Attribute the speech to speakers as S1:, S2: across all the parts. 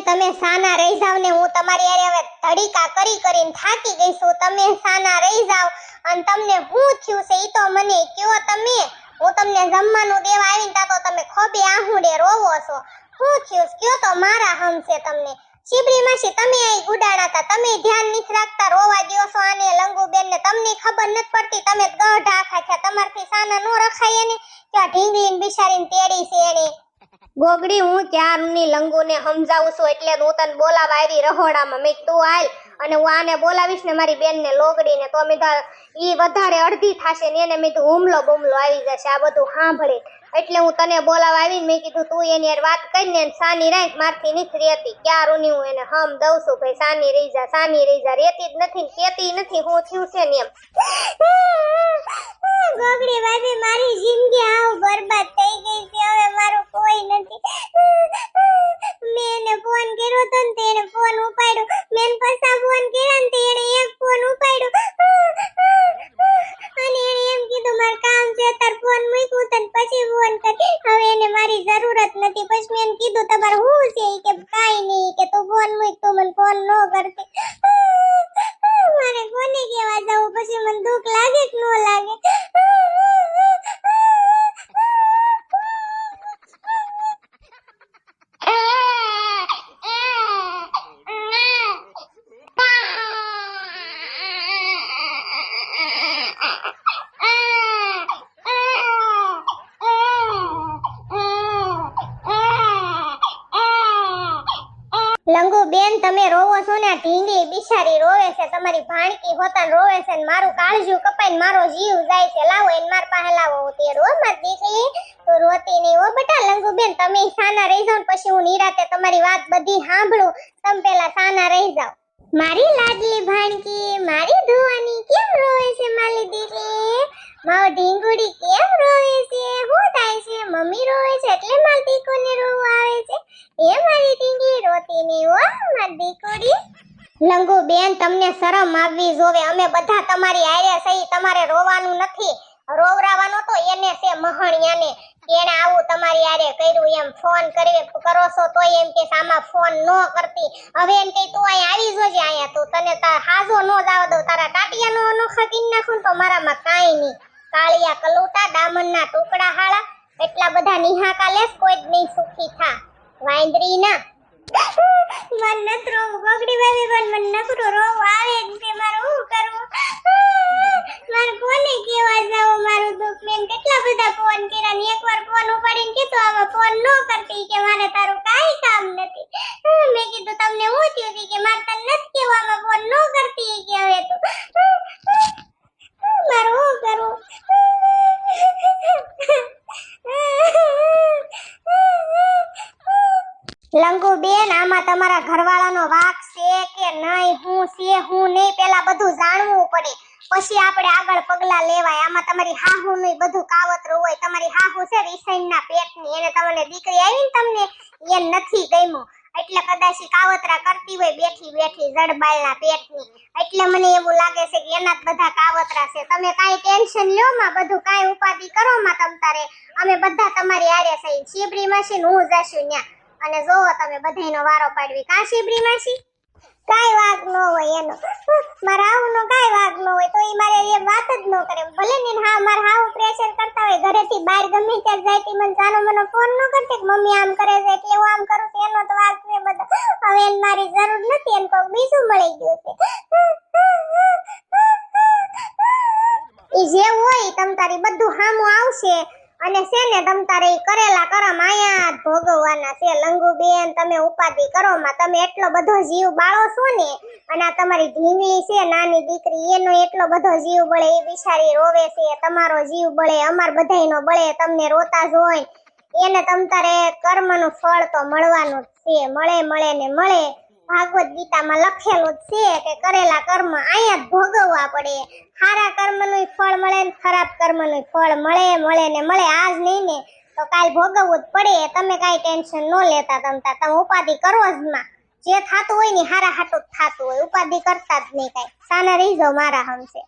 S1: બેન, તમે સાના રહી જાવ ને હું તમારી યારે હવે ધડીકા કરી કરીને થાકી ગઈ છું. તમે સાના રહી જાવ અને તમને હું થયું છે ઈ તો મને કયો તમે. હું તમને જમવાનું દેવા આવીને તા તો તમે ખોબે આહુડે રોવો છો. હું થયું? કયો તો મારા હમ તમને. શિબરી માસી, તમે અહીં ગુડાણા હતા. તમે ધ્યાન નથી રાખતા રોવા દો છો આને લંગુબેન ને. તમને ખબર નથી પડતી તમે ગઢ આખા છે તમારથી સાના નો રખાય ને ત્યાં ઢીંગલીન બિચારીને તેડી છે એને. ગોગડી, હું ત્યારની લંગુને સમજાવું છું એટલે હું તને બોલાવા આવી રહોડામાં. મેં તું હાલ અને હું આને બોલાવીશ ને મારી બેનને લોગડીને. તો મેં ઈ વધારે અડધી થાશે ને એને મેં કીધું હુમલો બુમલો આવી જશે, આ બધું સાંભળે. એટલે હું તને બોલાવા આવીને મેં કીધું, તું એની હારે વાત કરીને સાની રાખ, મારથી નથી હતી ક્યારું હું એને હમ દઉં છું ભાઈ, સાની રહી જા, સાની રહી જા. રહેતી જ નથી ને કહેતી નથી હું થયું છે ને એમ. ગોગડી ભાભી મારી જિંદગી આવ બરબાદ થઈ ગઈ છે, હવે મારું કોઈ નથી. મેં એને ફોન કર્યો તો ને તેને ફોન ઉપાડ્યો. મેં પછા ફોન કર્યા ને તેણે એક ફોન ઉપાડ્યો અને એને એમ કીધું માર કામ છે તાર ફોન મૂક્યું તને પછી ફોન કરી હવે એને મારી જરૂરત નથી પછી મેં એને કીધું તમારે શું છે ઈ કે કાઈ નહીં ઈ કે તું ફોન મૂક તું મને ફોન ન કરતી મારે કોને કેવા જવું પછી મને દુઃખ લાગે કે ન લાગે લંગુ બેન તમે રોવો છો ને આ ઢીંગલી બિચારી રોવે છે, તમારી ભાણકી હોતા રોવે છે ને મારું કાળજું કપાઈને મારો જીવ જાય છે, લાવો એને માર પાસે લાવો. તે રો માર દીકરી, તો રોતી નહીં ઓ બેટા, લંગુ બેન, તમે સાના રહી જાઓ પછી હું નિરાતે તમારી વાત બધી સાંભળું. તમે પેલા સાના રહી જાઓ. મારી લાડલી ભાણકી, મારી ધોવાની કેમ રોવે છે મારી દીકરી મારો ઢીંગુડી કેમ રોવે છે શું થાય છે મમ્મી રોવે છે એટલે મારી દીકોને રોવું આવે છે એ મારી ઢીંગલી રોતી નહીં હો મારી દીકરી લંગુ બેન તમને શરમ આવવી જોવે. અમે બધા તમારી આરે સહી તમારે રોવાનું નથી. રોવરાવાનો તો એને છે મહણિયાને. એને આવું તમારી આરે કર્યું, એમ ફોન કરી કરો છો તો એમ કે આમાં ફોન ન કરતી. હવે એમ કે, તું અહીં આવી જોજે અહીંયા, તું તને તાર હાજો ન જાવ દઉં, તારા ટાટિયાનો નો નાખું ને તો મારામાં કાંઈ નહીં. કાળિયા કલુટા દામનના ટુકડા હાળા, એટલા બધા નિહાકા લેસ કોઈ જ નહીં સુખી થા. વાંદરી ના મન આવે. મારે દુઃખ મેં કેટલા બધા ફોન કર્યા ને એકવાર ફોન ઉપાડીને કીધું આમાં ફોન નો કરતી કે મારે તારું કાંઈ કામ નથી. મેં કીધું, તમને હું થયું કે મારે તને નથી કેવું આમાં ફોન નો કરતી કે હવે લંગુ બેન, આમાં તમારા ઘરવાળાનો વાક છે કે નહીં, હું છે, હું નહીં, પેલા બધું જાણવું પડે. પછી આપણે આગળ પગલા લેવાય. આમાં તમારી હાહુ નું બધું કાવતરું હોય. તમારી હાહુ છે રીસાઈનના પેટની. એને તમને દીકરી આવી ને તમને એ નથી ગમ્યું. એટલે કદાચ કાવતરા કરતી હોય, બેઠી બેઠી જડબાલના પેટની. એટલે મને એવું લાગે છે કે એના જ બધા કાવતરા છે. તમે કાંઈ ટેન્શન લ્યો માં, બધું કાંઈ ઉપાધિ કરો માં તમ તારે. અમે બધા તમારી આરે સહી શિબરી મશીન હું જશું ન્યા. અને જોવો તમે બધાયનો વારો પાડવી કાશી શિબરી માસી કાઈ વાગ ન હોય એનો. મારા આવનો કાઈ વાગ ન હોય, તો એ મારે એ વાત જ ન કરે. ભલે ને હા, મારા હાવ પ્રેશર કરતા હોય, ઘરેથી બહાર ગમે ત્યાં જાય, તી મને જાનો મને ફોન ન કરતે કે મમ્મી આમ કરે છે, એટલે હું આમ કરું છું, એનો તો વાગ છે બધો. હવે એને મારી જરૂર નથી, એને કોક બીજું મળી ગયું છે. ઈ જે હોય તમ તારી બધું હામું આવશે. અને છે ને તમ તારે કરેલા કરમ આયા ભોગવવાના છે. લંગુ બેન તમે ઉપાધિ કરો માં તમે એટલો બધો જીવ બાળો છો ને, અને આ તમારી ઢીંગલી છે, નાની દીકરી, એનો એટલો બધો જીવ બળે, એ બિચારી રોવે છે, તમારો જીવ બળે, અમાર બધાયનો બળે, તમને રોતા જોઈ એને તમ તારે કર્મનું ફળ તો મળવાનું જ છે. મળે મળે ને મળે. ભાગવત ગીતામાં લખેલું છે કે કરેલા કર્મ અહીંયા ભોગવવા પડે. સારા કર્મનું ફળ મળે ને ખરાબ કર્મનું ફળ મળે મળે ને મળે. આજ નહીં ને, તો કાલ ભોગવવું જ પડે. તમે કાંઈ ટેન્શન ન લેતા તમતા. તમે ઉપાધિ કરો જ માં જે થતું હોય ને હારા હાટું જ થાતું હોય. ઉપાધિ કરતા જ નહીં કાંઈ. સાના રહી જાઓ મારા હમસે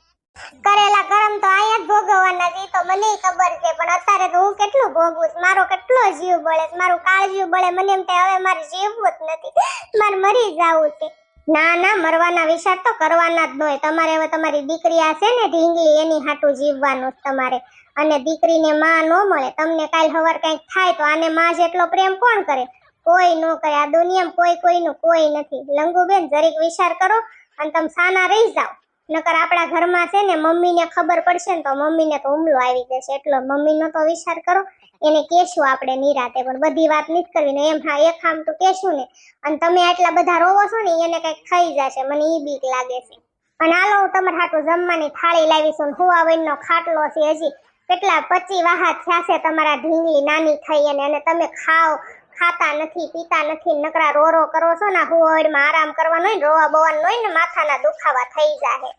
S1: કરેલા કરમ તો અહીંયા જ ભોગવવાના છે તો મને ખબર છે, પણ અત્યારે તો હું કેટલું ભોગવું મારો કેટલો જીવ બળે મારું કાળજીવ બળે, મને એમ થાય હવે મારે જીવવું જ નથી. મારે મરી જવું છે. ના ના, મરવાના વિચાર તો કરવાના જ હોય. તમારે હવે તમારી દીકરી આ છે ને ઢીંગલી, એની હાટું જીવવાનું તમારે. અને દીકરીને માં ન મળે. તમને કાલ હવાર કંઈક થાય તો આને માં જેટલો પ્રેમ કોણ કરે? કોઈ ન કરે. આ દુનિયામાં કોઈ કોઈનું કોઈ નથી. લંગુબેન, જરીક વિચાર કરો અને તમે સાના રહી જાઓ. નકર આપણા ઘરમાં છે ને મમ્મીને ખબર પડશે ને તો મમ્મીને તો હુમલો આવી જશે. એટલો મમ્મીનો તો વિચાર કરો, એને કહેશું આપણે નિરાતે, પણ બધી વાત નથી કરવી ને એમ હા, એક આમ તો કહેશું ને. અને તમે આટલા બધા રોવો છો ને, એને કંઈક થઈ જશે, મને ઈ બીક લાગે છે. અને હાલો, હું તમારા હાટું જમવાની થાળી લાવીશું ને વહીનો ખાટલો છે હજી. કેટલા પચી વાહા થયા છે તમારા ઢીંગલી નાની થઈ અને તમે ખાઓ ખાતા નથી, પીતા નથી, નકરા રો રો કરો છો ને હુવાવડમાં આરામ કરવાનો હોય ને, રોવા બોવાનું હોય ને, માથાના દુખાવા થઈ જાય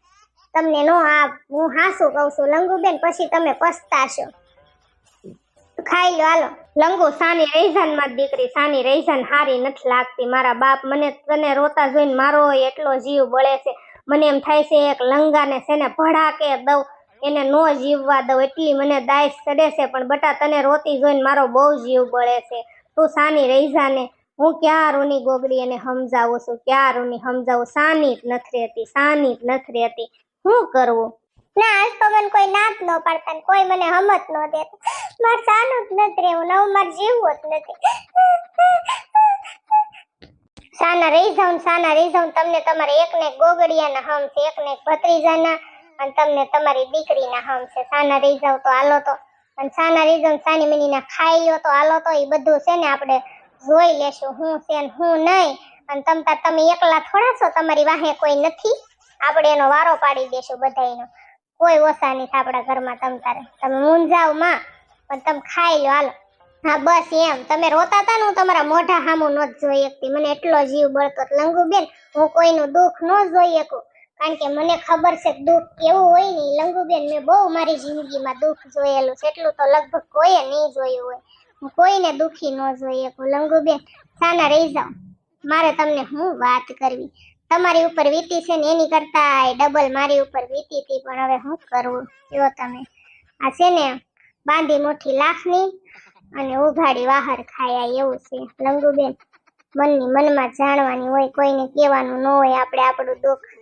S1: તમને નો આ, હું હાસું કહું છું, લંગુબેન, પછી તમે પસ્તાશો. ખાઈ લો હાલો. લંગુ, સાની રૈઝાનમાં દીકરી, સાની રૈઝાન હારી નથી લાગતી. મારા બાપ મને, તને રોતા જોઈને મારો એટલો જીવ બળે છે. મને એમ થાય છે, એક લંગાને છે ને, ભડાકે દઉં, એને નો જીવવા દઉં, એટલી મને દાયશ ચડે છે. પણ બટા તને રોતી જોઈને મારો બહુ જીવ બળે છે. તું સાની રૈઝાને હું ક્યાં રૂની ગોગડી એને સમજાવું છું? ક્યાં રૂની? સમજાવું? સાની જ નથી રહેતી, સાની જ નથી રહેતી. શું કરવું? ના, આજ તો મને કોઈ નાત ન પાડતા કોઈ મને હમત ન દેતા માર સાનું જ નથી રહેવું નવું માર જીવવું જ નથી. સાના રહી જાઉં સાના રહી જાઉં તમને તમારે એકને એક ગોગડિયાના હમ છે, એકને એક ભત્રીજાના, અને તમને તમારી દીકરીના હમ છે. સાના રહી જાવ તો હાલો તો. અને સાના રહી સાની મિનીના ખાઈ લ્યો તો હાલો તો એ બધું છે ને આપણે જોઈ લેશું હું છે ને હું નહીં. અને તમ તાર તમે એકલા થોડા છો, તમારી વાહે કોઈ નથી. આપણે એનો વારો પાડી દેશું બધાયનો. કોઈ ઓછા નથી આપણા ઘરમાં તમ તારે. તમે મૂંઝાવમાં, પણ તમે ખાઈ લો હાલો. હા, બસ એમ. તમે રોતા હતા ને હું તમારા મોઢા સામું ન જ જોઈ શકતી. મને એટલો જીવ બળતો. લંગુબેન, હું કોઈનું દુઃખ ન જોઈ શકું. કારણ કે મને ખબર છે દુઃખ કેવું હોય ને લંગુબેન મેં બહુ મારી જિંદગીમાં દુઃખ જોયેલું છે. એટલું તો લગભગ કોઈએ નહીં જોયું હોય. હું કોઈને દુઃખી ન જોઈએ શકું. લંગુબેન સાના રહી જાઉં મારે તમને હું વાત કરવી? તમારી ઉપર વીતી છે ને, એની કરતાં ડબલ મારી ઉપર વીતી હતી, પણ હવે હું કરવું કહો તમે. આ છે ને, બાંધી મોટી લાખની અને ઉઘાડી વાહર ખાયા એવું છે. લંગુબેન, મનની મનમાં જાણવાની હોય, કોઈને કહેવાનું ન હોય, આપણે આપણું દુઃખ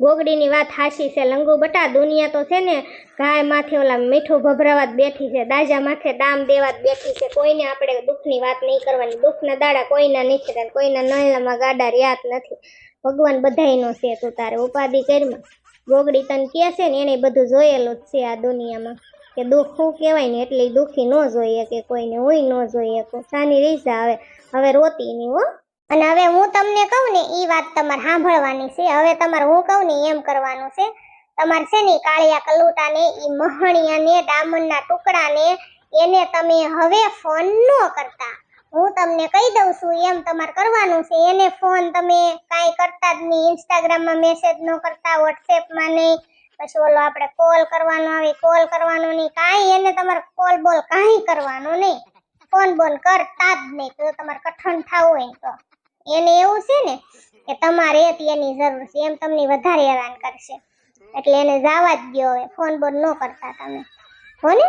S1: ગોગડીની વાત હાશી છે. લંગુ બટા, દુનિયા તો છે ને ગાય માથે ઓલા મીઠું ભભરાવા બેઠી છે. દાજા માથે દામ દેવા બેઠી છે. કોઈને આપણે દુઃખની વાત નહીં કરવાની. દુઃખના દાડા કોઈના નહીં છે કોઈના નળમાં ગાડા રહ્યા નથી. ભગવાન બધાયનો છે તું તારે ઉપાધિ કરમાં. ગોગડી તને કહે છે ને એને બધું જોયેલું જ છે આ દુનિયામાં. કે દુઃખ શું કહેવાય ને, એટલી દુઃખી ન જોઈએ કે કોઈને હોય ન જોઈએ સાની રીઝા આવે હવે રોતી નહીં હો. અને હવે હું તમને કહું ને એ વાત તમારે સાંભળવાની છે. હવે તમારે હું કહું ને એમ કરવાનું છે. તમારે છે ને કાળિયા કલુટાને એ મહણિયાને, ડામરના ટુકડાને, એને તમે હવે ફોન ન કરતા. હું તમને કહી દઉં છું એમ તમારે કરવાનું છે. એને ફોન તમે કાંઈ કરતા જ નહીં. ઇન્સ્ટાગ્રામમાં મેસેજ ન કરતા વોટ્સએપમાં નહીં. પછી ઓલો આપણે કોલ કરવાનો આવે કોલ કરવાનો નહીં. કાંઈ એને તમારે કોલ બોલ કાંઈ કરવાનો નહીં. ફોન બોલ કરતા જ નહીં. તો તમારે કઠણ થવું હોય તો. એને એવું છે ને કે તમારે હતી એની જરૂર છે, એમ તમને વધારે હેરાન કરશે. એટલે એને જવા જ દો હવે, ફોન બોન ન કરતા તમે. હો ને?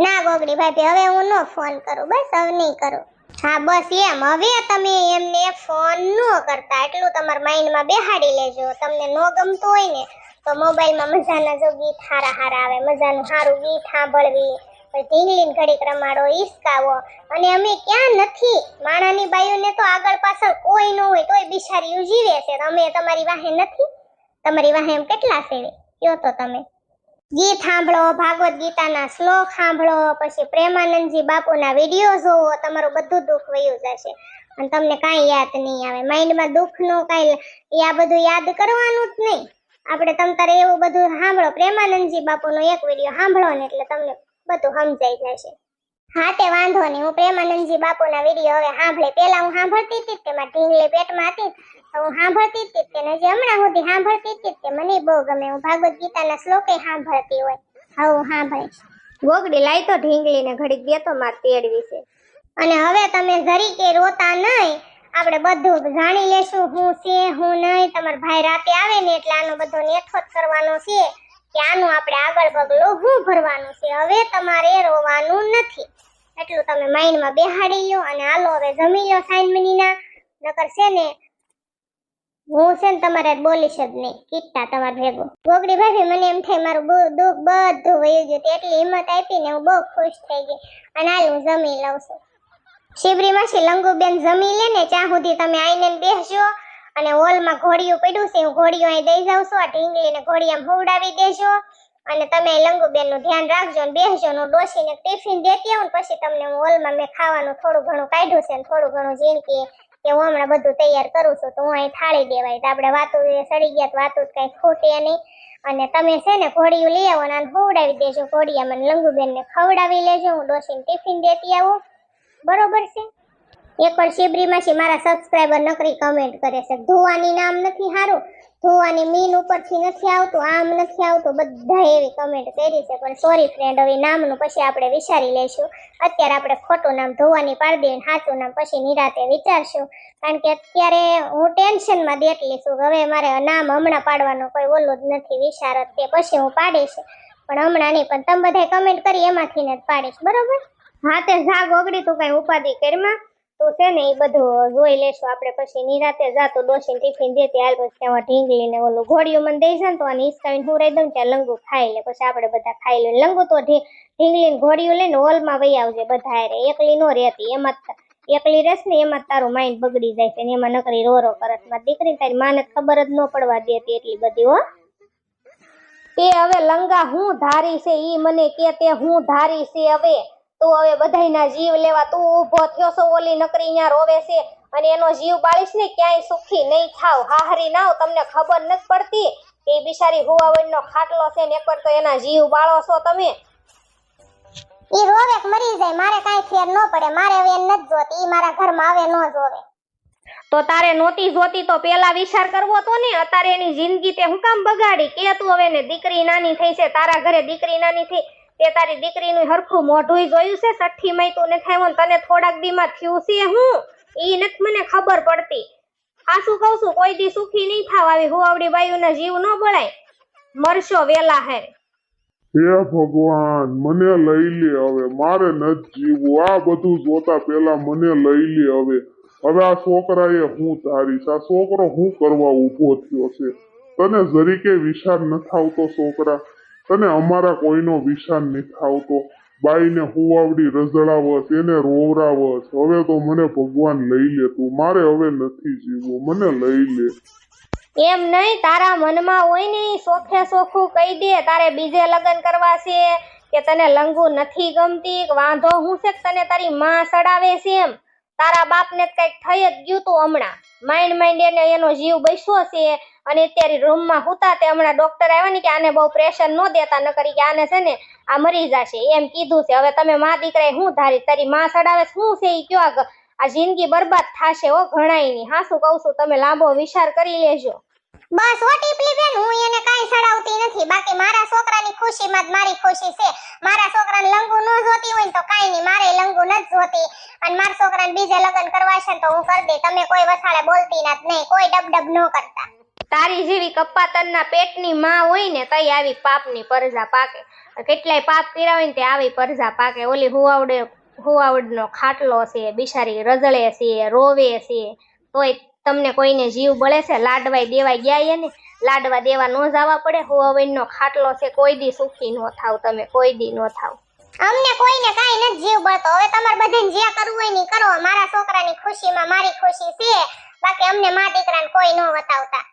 S1: ના ગોગડી ભાઈ હવે હું ન ફોન કરું, બસ હવે નહીં કરું. હા, બસ એમ. હવે તમે એમને ફોન ન કરતા, એટલું તમારા માઇન્ડમાં બેહાડી લેજો. તમને ન ગમતું હોય ને, તો મોબાઈલમાં મજાના જો ગીત હારા હારા આવે, મજાનું સારું ગીત સાંભળવી. ઢીંગલીને ઘડીક રમાડો ઈસકાવો અને અમે ક્યાં નથી? માણાની બાયુને તો આગળ પાછળ કોઈ ન હોય, તોય બિચારી જીવે છે. અમે તમારી વાહે નથી? તમારી વાહે એમ કેટલા સેવે કયો તો તમે. ગીત સાંભળો, ભાગવત ગીતાના શ્લોક સાંભળો, પછી પ્રેમાનંદજી બાપુના વીડિયો જોવો, તમારું બધું દુઃખ વયું જશે. અને તમને કાંઈ યાદ નહીં આવે. માઇન્ડમાં દુઃખનું કાંઈ એ આ બધું યાદ કરવાનું જ નહીં. આપણે તમ એવું બધું સાંભળો. પ્રેમાનંદજી બાપુનો એક વીડિયો સાંભળો ને એટલે તમને બધું સમજાઈ જશે. હા, તે વાંધો નહીં. હું પ્રેમાનંદજી બાપુના વીડિયો હવે સાંભળે. પેલા હું સાંભળતી હતી તે ઢીંગલી પેટમાં હતી તો હું સાંભળતી હતી તે. ને જે હમણાં સુધી સાંભળતી હતી તે. મને બહુ ગમે. હું ભાગવત ગીતાના શ્લોકે સાંભળતી હોય. હું સાંભળીશ. ગોગડી લાઈ તો ઢીંગલીને ઘડીક દે તો માર તેડવી છે. અને હવે તમે જરી કે રોતા નહીં. આપણે બધું જાણી લેશું હું છે, હું નહીં. તમારા ભાઈ રાતે આવે ને એટલે આનો બધો નેઠો જ કરવાનો છે.
S2: કે આપણે આગળ પગલું હું ભરવાનું છે? હવે તમારે રોવાનું નથી. એટલું તમે માઇન્ડમાં બેહાડી લો અને હાલો હવે જમી લો સાઈન મનીના. નકર છે ને, હું છે ને તમારે બોલીશ જ નહીં. કીટા તમારે ભેગો. ગોગડી ભાભી, મને એમ થાય મારું બહુ દુઃખ બધું વયું ગયું. એટલી હિંમત આપીને હું બહુ ખુશ થઈ ગઈ. અને હાલ હું જમી લઉં છું. શિબરી માસી લંગુબેન જમી લે ને, ત્યાં સુધી તમે આઈને બેસજો. અને હોલમાં ઘોડિયું પડ્યું છે, હું ઘોડિયું અહીં દઈ જાઉં છું. આ ઢીંગલીને ઘોડી આમ હોવડાવી દેજો અને તમે લંગુબેનનું ધ્યાન રાખજો ને બેસજો હું ડોસીને ટિફિન દેતી આવું પછી તમને હું હોલમાં મેં ખાવાનું થોડું ઘણું કાઢ્યું છે ને થોડું ઘણું જીણકી કે હું હમણાં બધું તૈયાર કરું છું, તો હું અહીં થાળી દેવાય. તો આપણે વાતો સડી ગયા તો વાતો કઈ ખૂટે નહીં. અને તમે છે ને ઘોડીઓ લઈ આવો અને આને દેજો ઘોડિયામાં ને લંગુબેનને ખવડાવી લેજો. હું ડોસીને ટિફિન દેતી આવું. બરોબર છે? એકવાર શિબરી માસી મારા સબસ્ક્રાઇબર નકરી કમેન્ટ કરે છે. ધોવાની નામ નથી સારું ધોવાની મીન ઉપરથી નથી આવતું, આમ નથી આવતું. બધા એવી કમેન્ટ કરી છે. પણ સોરી ફ્રેન્ડ હવે નામનું પછી આપણે વિચારી લઈશું. અત્યારે આપણે ખોટું નામ ધોવાની પાડી દઈએ સાચું નામ પછી નિરાતે વિચારશું. કારણ કે અત્યારે હું ટેન્શનમાં દેટલી છું. હવે મારે નામ હમણાં પાડવાનું કોઈ ઓલું જ નથી વિચાર જ તે પછી હું પાડીશ. પણ હમણાં નહીં, પણ તમે બધા કમેન્ટ કરી એમાંથી ને જ પાડીશ. બરોબર? હા, તે ઝાગ ગોગડી તું કઈ ઉપાધિ કરીમાં? તું છે ને એ બધું જોઈ લેશું. આપણે પછી નિરાતે જા તો ડોશીને ટિફિન દે ત્યાર પછી તેમાં ઢીંગલી ને ઓલું ઘોડિયું મને દઈ ને તો આને હિસકાવીને હું રહી દઉં ત્યાં લંગુ ખાઈ લે. પછી આપણે બધા ખાઈ લઈએ લંગુ તો ઢી, ઢીંગલી ને ઘોડિયું લઈને હોલમાં વહી આવજે બધા રે. એકલી નો રહેતી એમાં એકલી રહેશ ને એમાં તારું માઇન્ડ બગડી જાય છે ને એમાં નકરી રો રો કરત. માં દીકરી તારી માને ખબર જ ન પડવા દેતી એટલી બધી, હો. તે હવે લંગા હું ધારી છે ઈ મને કે તે હું ધારી છે હવે. તું હવે બધાયના જીવ લેવા તું ઊભો થયો છો ઓલી નકરી અહીંયા રોવે છે અને એનો જીવ બાળીશ ને ક્યાંય સુખી નહીં થાવ. હાહરી નાવ તમને ખબર નથી પડતી કે બિચારી હુવાવડનો ખાટલો છે ને એકવાર તો એના જીવ બાળો છો તમે. ઈ રોવે મરી જાય મારે કાંઈ ફેર ન પડે મારે હવે એને નથી જોતી ઈ મારા ઘરમાં આવે ન જોવે. તો તારે નોતી જોતી તો પેલા વિચાર કરવો તો ને અત્યારે એની જિંદગી તે હું કામ બગાડી? કે તું હવે ને દીકરી નાની થઈ છે તારા ઘરે દીકરી નાની થઈ તે તારી દીકરીનું હરખું મોઢું જોયું છે? સઠ્ઠી મય તું ને થાય તને થોડાક દીમાં થયું છે હું? ઈ નથી મને ખબર પડતી. હાસું કહું છું? કોઈ દી સુખી નહીં થાવ આવી હુવાવડી બાયુના જીવ ન બળાય. મરશો વેલા હે.
S3: હે ભગવાન, મને લઈ લે હવે. મારે નથી જીવવું. આ બધું જોતા પેલા મને લઈ લે હવે. હવે આ છોકરાએ હું તારીશ આ છોકરો હું કરવા ઊભો થયો છે? તને જરીકે વિચાર ન આવતો, છોકરા? તને અમારા કોઈનો વિશાન થાવતો બાઈને હુવાવડી રઝળાવસ એને રોવરાવસ હવે તો મને ભગવાન લઈ લે તું. મારે હવે નથી જીવવું. મને લઈ લે.
S2: એમ નહીં, તારા મનમાં હોય ને સોખે સોખું કહી દે. તારે બીજે લગ્ન કરવા છે કે તને લંગુ નથી ગમતી વાંધો હું છે તને તારી માં સડાવે છે એમ? તારા બાપને કંઈક થઈ જ ગયું તું હમણાં. માઇન્ડ માઇન્ડ એને એનો જીવ બેસ્યો છે અને અત્યારે રૂમમાં હુતા તે હમણાં ડોક્ટર આવ્યા ને કે આને બહુ પ્રેશર ન દેતા ન કરી કે આને છે ને આ મરી જશે. એમ કીધું છે, હવે તમે માં દીકરાએ શું ધારી? તારી માં સડાવે શું છે એ કયો આ જિંદગી બરબાદ થશે હો ઘણાય હા, શું કહું છું? તમે લાંબો વિચાર કરી લેજો. બસ ઓ ટીપલી બેન, હું એને કાઈ સડાવતી નથી. બાકી મારા છોકરાની ખુશીમાં જ મારી ખુશી છે. મારા છોકરાને લંગુ ન જોતી હોય તો કાઈ નહીં, મારે લંગુ ન જોતી. અને મારા છોકરાને બીજે લગ્ન કરવા છે તો હું કરી દે તમે કોઈ વસાળે બોલતી ના નહીં, કોઈ ડબ ડબ ન કરતા. તારી જેવી કપ્પાતનના પેટની માં હોય ને તઈ આવી પાપની પરજા પાકે. કેટલાય પાપ કર્યા હોય ને તે આવી પરજા પાકે. ઓલી હુવાવડે, હુવાવડનો ખાટલો છે, બિચારી રજળે છે, રોવે છે, તોય તમને કોઈને જીવ બળે છે લાડવાય દેવાય ગયા ને લાડવા દેવા ન જવા પડે હુવાવડનો ખાટલો છે કોઈ દી સુખી ન થાવ તમે કોઈ દી ન થાવ. અમને કોઈને કાઈ નથી જીવ બળતો. હવે તમારે બધાને જે કરવું હોય ને કરો. મારા છોકરાની ખુશીમાં મારી ખુશી છે. બાકી અમને મા દીકરાને કોઈ ન વતાવતા.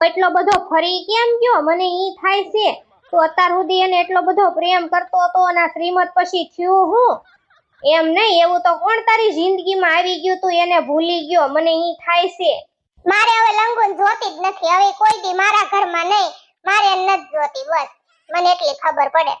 S2: એટલો બધો ફરી કેમ ગયો? મને ઈ થાય છે. તો અત્યાર સુધી એને એટલો બધો પ્રેમ કરતો હતો અને શ્રીમત પછી થયું હું. એમ નહીં એવું તો કોણ તારી જિંદગીમાં આવી ગયું તું એને ભૂલી ગયો મને ઈ થાય છે. મારે હવે લંગુન જોતી જ નથી હવે કોઈ દી મારા ઘરમાં નહીં મારે નથી જોતી બસ. મને એટલી ખબર પડે.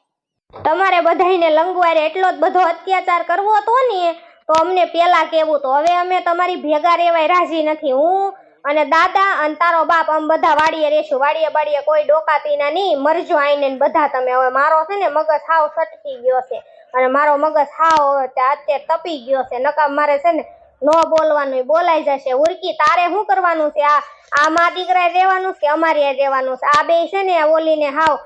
S2: તમારે બધાયને લંગવારે એટલો જ બધો અત્યાચાર કરવો હતો ને તો અમને પેલા કેવું તો હવે અમે તમારી ભેગા રહેવાય રાજી નથી હું અને દાદા અને તારો બાપ આમ બધા વાડીએ રહેશું વાડીએ બાડીએ કોઈ ડોકાતી ના નહીં મરજો આઈને બધા તમે હવે મારો છે ને મગજ હાવ સટકી ગયો છે. અને મારો મગજ હાવ હવે અત્યારે તપી ગયો છે. નકામ મારે છે ને ન બોલવાનું બોલાઈ જશે. ઉર્કી, તારે શું કરવાનું છે? આ આ મા દીકરાએ રહેવાનું કે અમારી રહેવાનું છે? આ બે છે ને ઓલીને હાવ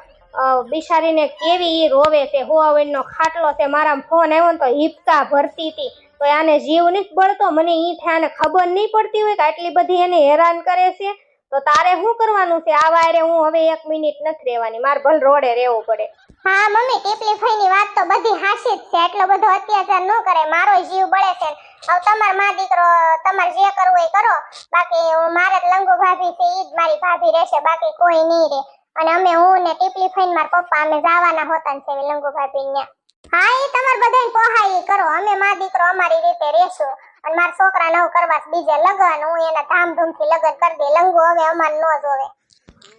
S2: બિચારીને કેવી ઈ રોવે છે? હોવાવીનો ખાટલો છે મારા ફોન આવ્યો ને તો હિપકા ભરતી હતી. તો આને જીવ નથી બળતો મને ઈ થયાને ખબર નહીં પડતી હોય કે આટલી બધી એને હેરાન કરે છે? તો તારે શું કરવાનું છે? આ વાયરે હું હવે એક મિનિટ નથી રહેવાની. મારે ભલ રોડે રહેવું પડે.
S1: હા, મમ્મી, ટીપલી ફઈની વાત તો બધી હાસી છે. એટલો બધો અત્યાચાર ન કરે, મારો જીવ બળે છે. હવે તમારમાં દીકરો, તમારે જે કરવું એ કરો. બાકી મારે જ ભાભી છે, ઈ જ મારી ભાભી રહેશે, બાકી કોઈ નહીં રહે. અને અમે હું ને ટીપલી ફઈન માર પપ્પા, અમે જવાના હોતા છે લંગુ ભાભી ને હા એ તમારે બધાને પોહાય કરો. અમે માં દીકરો અમારી રીતે રહેશું. અને મારા છોકરા નવ કરવા બીજે લગન, હું એના ધામધૂમથી લગન કરી દે. લંગુ હવે અમાર ન જોવે.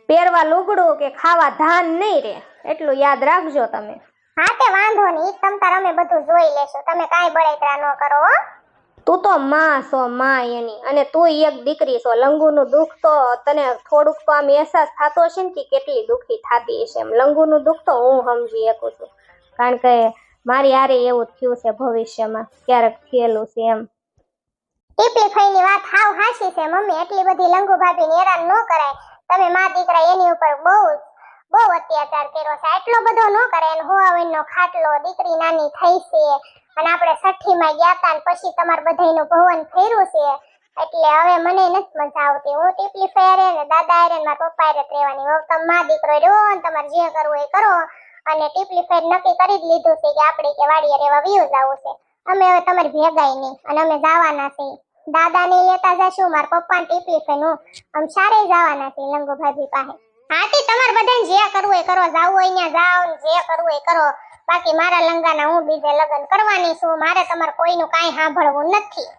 S2: પહેરવા લુગડું કે ખાવા ધાન નહીં રે એટલું યાદ રાખજો તમે.
S1: હા તે વાંધો નહીં. તમ તાર અમે બધું જોઈ લેશું. તમે કાંઈ બળેતરા ન કરો હો.
S2: તું તો માં છો માં એની. અને તું એક દીકરી છો. લંગુનું દુઃખ તો તને થોડુંક તો આમ અહેસાસ થતો હશે ને કે કેટલી દુઃખી થતી હશે એમ. લંગુનું દુઃખ તો હું સમજી શકું છું. કારણ કે મારી હારે એવું થયું છે ભવિષ્યમાં. ક્યારેક થયેલું છે એમ.
S1: ટીપલી ની વાત હાવ હાસી છે મમ્મી. એટલી બધી લંગુ ભાભીને હેરાન ન કરાય. તમે મા દીકરા એની ઉપર બહુ બહુ અત્યાચાર કર્યો છે. એટલો બધો ન કરે અને હોવાવીનો ખાટલો દીકરી નાની થઈ છે અને આપણે છઠ્ઠીમાં ગયા હતા ને પછી તમારે બધાયનું ભવન ફેર્યું છે. એટલે હવે મને નથી મજા આવતી. હું ટીપલી ફેરે ને દાદા હારે ને મારા પપ્પા હારે રહેવાની. હવે તમે મા દીકરો રહ્યો ને તમારે જે કરવું એ કરો. અને ટીપલી ફેર નક્કી કરી જ લીધું છે કે આપણે કે વાડીએ રહેવા વ્યૂ જવું છે. અમે હવે તમારી ભેગાઈ નહીં અને અમે જવાના છીએ દાદા ને લેતા જશું, મારા પપ્પા ને ટીપલી ફેર હું આમ સારે જવાના છીએ લંગુભાઈ પાસે. હાથી તમારે બધાને જે કરવું એ કરો, જાવ હોય ત્યાં જાવ જે કરવું એ કરો. બાકી મારા લંગાના હું બીજે લગ્ન કરવાની છું, મારે તમારે કોઈનું કાંઈ સાંભળવું નથી.